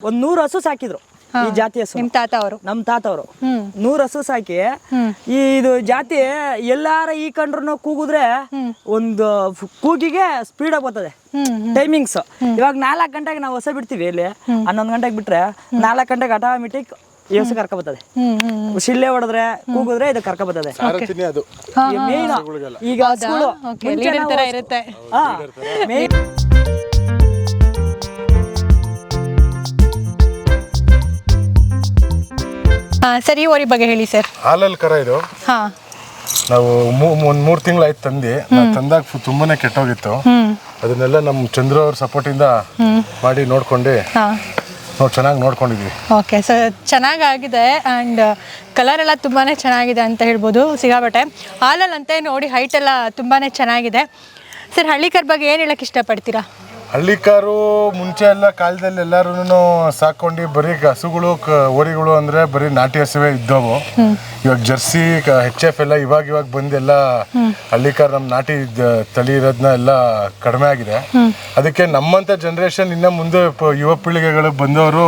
ಒಂದ್ ನೂರ್ ಹಸು ಸಾಕಿದ್ರು ಈ ಜಾತಿ ಹಸು. ನಿಮ್ ತಾತ ಅವರು ನಮ್ ತಾತವ್ರು. ಅವರು ನೂರು ಹಸು ಸಾಕಿ ಈ ಇದು ಜಾತಿ ಎಲ್ಲಾರ ಈ ಕಂಡ್ರು ಕೂಗಿದ್ರೆ ಒಂದು ಕೂಗಿಗೆ ಸ್ಪೀಡ್ ಆಗಿ ಬರ್ತದೆ. ಟೈಮಿಂಗ್ಸ್ ಇವಾಗ ನಾಲ್ಕು ಗಂಟೆಗೆ ನಾವು ಹೊಸ ಬಿಡ್ತೀವಿ ಇಲ್ಲಿ ಹನ್ನೊಂದು ಗಂಟೆಗೆ ಬಿಟ್ರೆ ನಾಲ್ಕು ಗಂಟೆಗೆ ಆಟೋಮೆಟಿಕ್ ಈ ಕರ್ಕ ಕರ್ಕೊ ಬರ್ತದೆ ಶಿಳ್ಳೆ ಹೊಡೆದ್ರೆ ಕೂಗಿದ್ರೆ ಇದು ಕರ್ಕ ಬರ್ತದೆ ಸಾರಥಿನೇ ಸರಿ ಓರಿ ಬಗ್ಗೆ ಹೇಳಿ ಸರ್ ಹಾಲಲ್ಲಿ ಕರ ಇದು? ಹಾ. ನಾವು ಮೂ- ಒಂದ್ ಮೂರ್ ತಿಂಗಳಾಯ್ತು ತಂದು. ತಂದಾಗ ಫು- ತುಂಬಾನೇ ಕೆಟ್ಟೋಗಿತ್ತು. ಅದನ್ನೆಲ್ಲ ನಮ್ಮ ಚಂದ್ರ ಅವ್ರ ಸಪೋರ್ಟಿಂದ ಮಾಡಿ ನೋಡ್ಕೊಂಡು. ಹಾ. ನಾವು ಚೆನ್ನಾಗಿ ನೋಡ್ಕೊಂಡಿದ್ವಿ. ಓಕೆ ಸೊ ಚೆನ್ನಾಗಾಗಿದೆ ಆ್ಯಂಡ್ ಕಲರ್ ಎಲ್ಲ ತುಂಬಾ ಚೆನ್ನಾಗಿದೆ ಅಂತ ಹೇಳ್ಬೋದು ಸಿಗಾಬಟ್ಟೆ. ಹಾಲಲ್ಲಂತೆ ನೋಡಿ ಹೈಟ್ ಎಲ್ಲ ತುಂಬಾ ಚೆನ್ನಾಗಿದೆ. ಸರ್ ಹಳ್ಳಿಕರ್ ಬಗ್ಗೆ ಏನು ಹೇಳಕ್ಕೆ ಇಷ್ಟಪಡ್ತೀರಾ? ಹಳ್ಳಿಕಾರು ಮುಂಚೆ ಎಲ್ಲ ಕಾಲದಲ್ಲಿ ಎಲ್ಲಾರು ಸಾಕೊಂಡು ಬರೀ ಹಸುಗಳು ಕ- ಓರಿಗಳು ಅಂದ್ರೆ ಬರೀ ನಾಟಿ ಹಸುವೆ ಇದ್ದವು. ಇವಾಗ ಜರ್ಸಿ ಹೆಚ್ ಎಫ್ ಎಲ್ಲ ಇವಾಗ ಇವಾಗ ಬಂದೆಲ್ಲ ಹಳ್ಳಿಕಾರ್ ನಮ್ ನಾಟಿ ತಳಿ ಇರೋದನ್ನ ಎಲ್ಲ ಕಡಿಮೆ ಆಗಿದೆ. ಅದಕ್ಕೆ ನಮ್ಮಂತ ಜನರೇಷನ್ ಇನ್ನ ಮುಂದೆ ಪ- ಯುವ ಪೀಳಿಗೆಗಳು ಬಂದವರು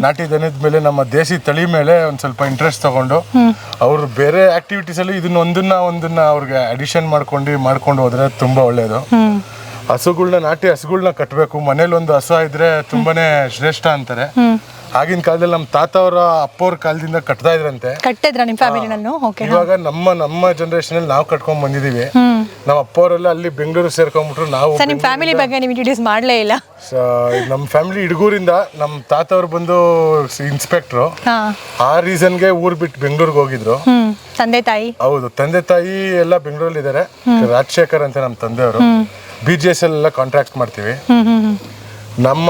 ನಾಟಿ ದನದ ಮೇಲೆ ನಮ್ಮ ದೇಸಿ ತಳಿ ಮೇಲೆ ಒಂದ್ ಸ್ವಲ್ಪ ಇಂಟ್ರೆಸ್ಟ್ ತಗೊಂಡು ಅವ್ರು ಬೇರೆ ಆಕ್ಟಿವಿಟೀಸ್ ಅಲ್ಲಿ ಇದನ್ನ ಒಂದನ್ನ ಒಂದನ್ನ ಅವ್ರಿಗೆ ಅಡಿಷನ್ ಮಾಡ್ಕೊಂಡು ಮಾಡ್ಕೊಂಡು ಹೋದ್ರೆ ತುಂಬಾ ಒಳ್ಳೇದು. ಹಸುಗಳ್ನ ನಾಟಿ ಹಸುಗಳನ್ನ ಕಟ್ಟಬೇಕು ಮನೇಲಿ ಒಂದು ಹಸು ಇದ್ರೆ ತುಂಬಾನೇ ಶ್ರೇಷ್ಠ ಅಂತಾರೆ. ಆಗಿನ ಕಾಲದಲ್ಲಿ ನಮ್ಮ ತಾತ ಅವರ ಅಪ್ಪವ್ರ ಕಾಲದಿಂದ ಕಟ್ತಾ ಇದ್ರಂತೆ. ಕಟ್ಟಿದ್ರ ನಿಮ್ಮ ಫ್ಯಾಮಿಲಿನಲ್ಲೂ ಓಕೆ ಇವಾಗ ನಮ್ಮ ನಮ್ಮ ಜನರೇಷನ್ ಅಲ್ಲಿ ನಾವು ಕಟ್ಕೊಂಡ್ ಬಂದಿದೀವಿ. ನಮ್ಮ ಅಪ್ಪವರೆಲ್ಲ ಅಲ್ಲಿ ಬೆಂಗಳೂರು ಸೇರ್ಕೊಂಡ್ಬಿಟ್ರು ನಾವು ಸರ್ ನಿಮ್ಮ ಫ್ಯಾಮಿಲಿ ಬಗ್ಗೆ ನೀವು ಇಂಟ್ರೊಡ್ಯೂಸ್ ಮಾಡಲೇ ಇಲ್ಲ. ಸ- ನಮ್ಮ ಫ್ಯಾಮಿಲಿ ಇಡಗೂರಿಂದ ನಮ್ಮ ತಾತವ್ರು ಬಂದು ಇನ್ಸ್ಪೆಕ್ಟ್ರು ಆ ಆ ರೀಸನ್ಗೆ ಊರ್ ಬಿಟ್ಟು ಬೆಂಗಳೂರಿಗೆ ಹೋಗಿದ್ರು. ತಂದೆ ತಾಯಿ. ಹೌದು ತಂದೆ ತಾಯಿ ಎಲ್ಲ ಬೆಂಗಳೂರಲ್ಲಿ ಇದ್ದಾರೆ ರಾಜಶೇಖರ್ ಅಂತ ನಮ್ಮ ತಂದೆಯವರು. ಬಿ ಜಿ ಎಸ್ ಎಲ್ಲ ಕಾಂಟ್ರಾಕ್ಟ್ ಮಾಡ್ತೀವಿ. ನಮ್ಮ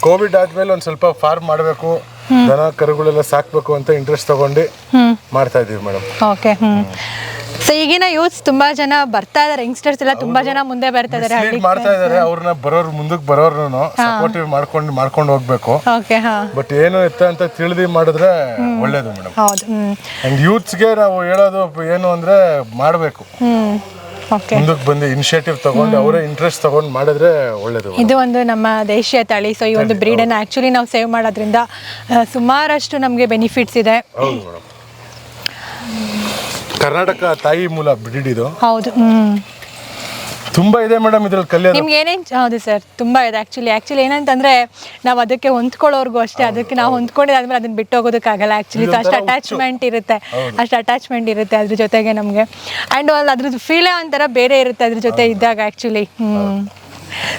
ಕೋವಿಡ್ ಆದ್ಮೇಲೆ ಒಂದ್ ಸ್ವಲ್ಪ ಫಾರ್ಮ್ ಮಾಡಬೇಕು ದನ ಕರುಗಳೆಲ್ಲ ಸಾಕ್ಬೇಕು ಅಂತ ಇಂಟ್ರೆಸ್ಟ್ ತಗೊಂಡು. ಮಾಡ್ತಾ ಇದೀವಿ ಮೇಡಮ್ ಓಕೆ ಸೊ ಈಗಿನ ಯೂತ್ಸ್ ತುಂಬಾ ಜನ ಬರ್ತಾ ಇದಾರೆ ಯಂಗ್ಸ್ಟರ್ಸ್ ಎಲ್ಲ ತುಂಬಾ ಜನ ಮುಂದೆ ಬರ್ತಾ ಇದಾರೆ ಹಳ್ಳಿ ಮಾಡ್ತಾ ಇದಾರೆ ಅವ್ರನ್ನ ಬರೋರು ಮುಂದಕ್ಕೆ ಬರೋರ್ನು ಸಪೋರ್ಟಿವ್ ಮಾಡ್ಕೊಂಡು ಮಾಡ್ಕೊಂಡು ಹೋಗ್ಬೇಕು. ಓಕೆ ಹಾಂ. ಬಟ್ ಏನು ಎತ್ತ ಅಂತ ತಿಳಿದಿ ಮಾಡಿದ್ರೆ ಒಳ್ಳೇದು ಮೇಡಮ್ ಹೌದು ಅಂಡ್ ಯೂತ್ಸ್ಗೆ ನಾವು ಹೇಳೋದು ಏನು ಅಂದ್ರೆ ಮಾಡಬೇಕು. ಮುಂದಕ್ಕೆ ಬಂದು ಇನಿಷಿಯೇಟಿವ್ ತಗೊಂಡು ಅವರೇ ಇಂಟ್ರೆಸ್ಟ್ ತಗೊಂಡು ಮಾಡಿದ್ರೆ ಒಳ್ಳೇದು ಇದು ಒಂದು ನಮ್ಮ ದೇಶೀಯ ತಳಿ ಸೊ ಈ ಒಂದು ಬ್ರೀಡನ್ನು ಆ್ಯಕ್ಚುಲಿ ನಾವು ಸೇವ್ ಮಾಡೋದ್ರಿಂದ ಸುಮಾರಷ್ಟು ನಮಗೆ ಬೆನಿಫಿಟ್ಸ್ ಇದೆ. ಹೌದು ಮೇಡಮ್. ಕರ್ನಾಟಕ ತಾಯಿ ಮೂಲ ಬ್ರೀಡ್ ಇದು. ಹೌದು ಹ್ಮ್. ತುಂಬಾ ಇದೆ ಮೇಡಮ್ ಇದ್ರಲ್ಲಿ ಕಲ್ಯಾಣ. ನಿಮ್ಗೆ ಏನೇನು ಹೌದು ಸರ್ ತುಂಬಾ ಇದೆ. ಆಕ್ಚುಲಿ ಆ್ಯಕ್ಚುಲಿ ಏನಂತಂದ್ರೆ ನಾವು ಅದಕ್ಕೆ ಹೊಂದ್ಕೊಳ್ಳೋರ್ಗು ಅಷ್ಟೇ ಅದಕ್ಕೆ ನಾವು ಹೊಂದ್ಕೊಂಡಿದ್ದಾದ್ಮೇಲೆ ಅದನ್ನ ಬಿಟ್ಟು ಹೋಗೋದಕ್ಕಾಗಲ್ಲ ಆ್ಯಕ್ಚುಲಿ ಅಷ್ಟು ಅಟ್ಯಾಚ್ಮೆಂಟ್ ಇರುತ್ತೆ. ಅಷ್ಟು ಅಟ್ಯಾಚ್ಮೆಂಟ್ ಇರುತ್ತೆ ಅದ್ರ ಜೊತೆಗೆ ನಮಗೆ. ಆ್ಯಂಡ್ ಅದ್ರದ್ದು ಫೀಲೇ ಒಂಥರ ಬೇರೆ ಇರುತ್ತೆ ಅದ್ರ ಜೊತೆ ಇದ್ದಾಗ ಆ್ಯಕ್ಚುಲಿ ಹ್ಞೂ